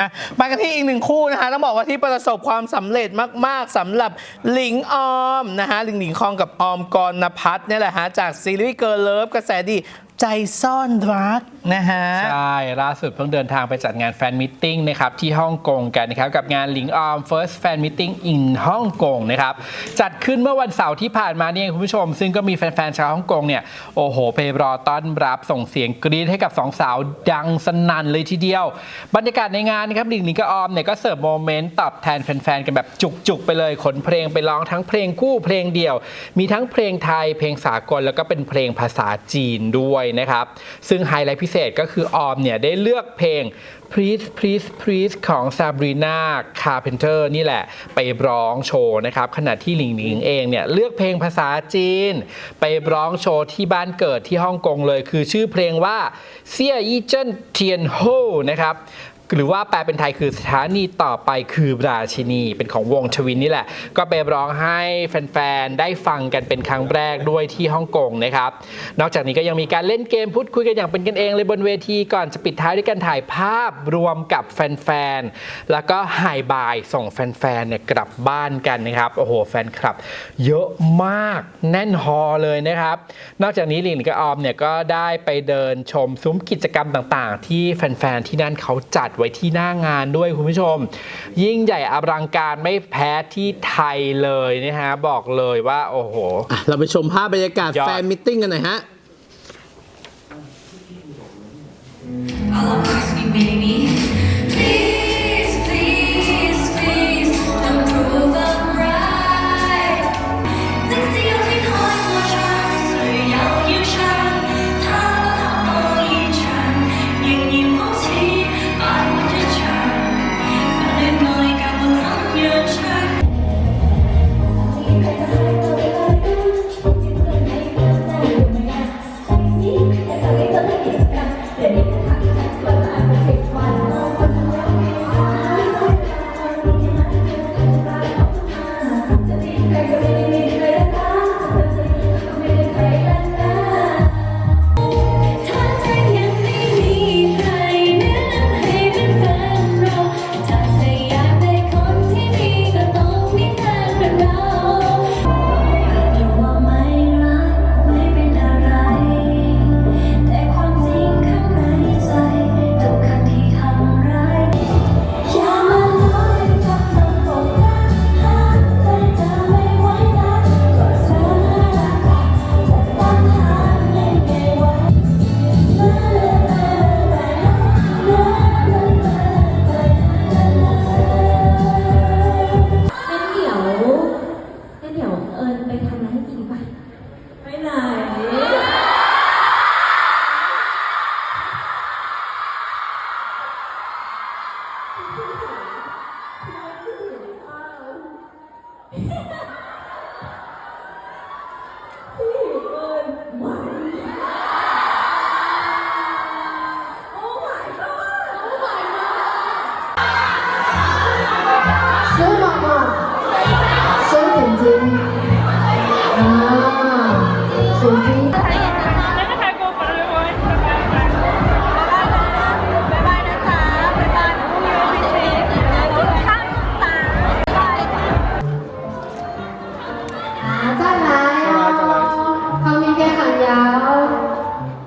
อะมากันที่อีกหนึ่งคู่นะคะต้องบอกว่าที่ประสบความสำเร็จมาก ๆสำหรับหลิงออมนะคะหลิงหลิงคองกับออมกรณพัฒน์เนี่ยแหละฮะจากซีรีส์เกิร์ลเลิฟกระแสดี ใจซ่อนรักนะฮะ ใช่ล่าสุดเพิ่งเดินทางไปจัดงานแฟนมิทติ้งนะครับที่ฮ่องกงกันนะครับกับงานหลิงออม First Fan Meeting in ฮ่องกงนะครับจัดขึ้นเมื่อวันเสาร์ที่ผ่านมาเนี่ยคุณผู้ชม ซึ่งก็มีแฟนๆชาวฮ่องกงเนี่ยโอ้โหไปรอต้อนรับส่งเสียงกรี๊ดให้กับสองสาวดังสนั่นเลยทีเดียว บรรยากาศในงานนะครับหลิงหลิงกับออมเนี่ยก็เสิร์ฟโมเมนต์ตอบแทนแฟนๆกันแบบจุกๆไปเลยขนเพลงไปร้องทั้งเพลงคู่เพลงเดี่ยว มีทั้งเพลงไทยเพลงสากลแล้วก็เป็นเพลงภาษาจีนด้วยนะครับ ซึ่งไฮไลท์พิเศษก็คือออมเนี่ยได้เลือกเพลง Please Please Please ของ Sabrina Carpenter นี่แหละ ไปร้องโชว์นะครับ ขณะที่หลิงหลิงเองเนี่ย เลือกเพลงภาษาจีน ไปร้องโชว์ที่บ้านเกิดที่ฮ่องกงเลย คือชื่อเพลงว่าเซี่ยยี่เจิ้นเทียนโฮนะครับ หรือว่าแปลเป็นไทยคือสถานีต่อไปคือราชินี เป็นของวงชวินนี่แหละ ก็ไปร้องให้แฟนๆ ได้ฟังกันเป็นครั้งแรกด้วยที่ฮ่องกงนะครับ นอกจากนี้ก็ยังมีการเล่นเกมพูดคุยกันอย่างเป็นกันเองเลยบนเวทีก่อนจะปิดท้ายด้วยการถ่ายภาพรวมกับแฟนๆ แล้วก็ไฮบายส่งแฟนๆ เนี่ยกลับบ้านกันนะครับ โอ้โห แฟนคลับ เยอะมากแน่นฮอลเลยนะครับ นอกจากนี้ลิงกับออมเนี่ยก็ได้ไปเดินชมซุ้มกิจกรรมต่างๆ ที่แฟนๆ ที่นั่นเขาจัดไว้ที่หน้างานด้วยคุณผู้ชม ยิ่งใหญ่อลังการไม่แพ้ที่ไทยเลยนะฮะบอกเลยว่าโอ้โห อะเราไปชมภาพบรรยากาศยอด แฟนมิทติ้งกันหน่อยฮะ I'll ask you, baby.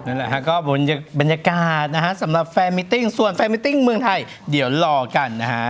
นั่นแหละฮะก็บรรยาบรรยากาศนะฮะสำหรับแฟนมิทติ้งส่วนแฟนมิทติ้งเมืองไทย เดี๋ยวรอกันนะฮะ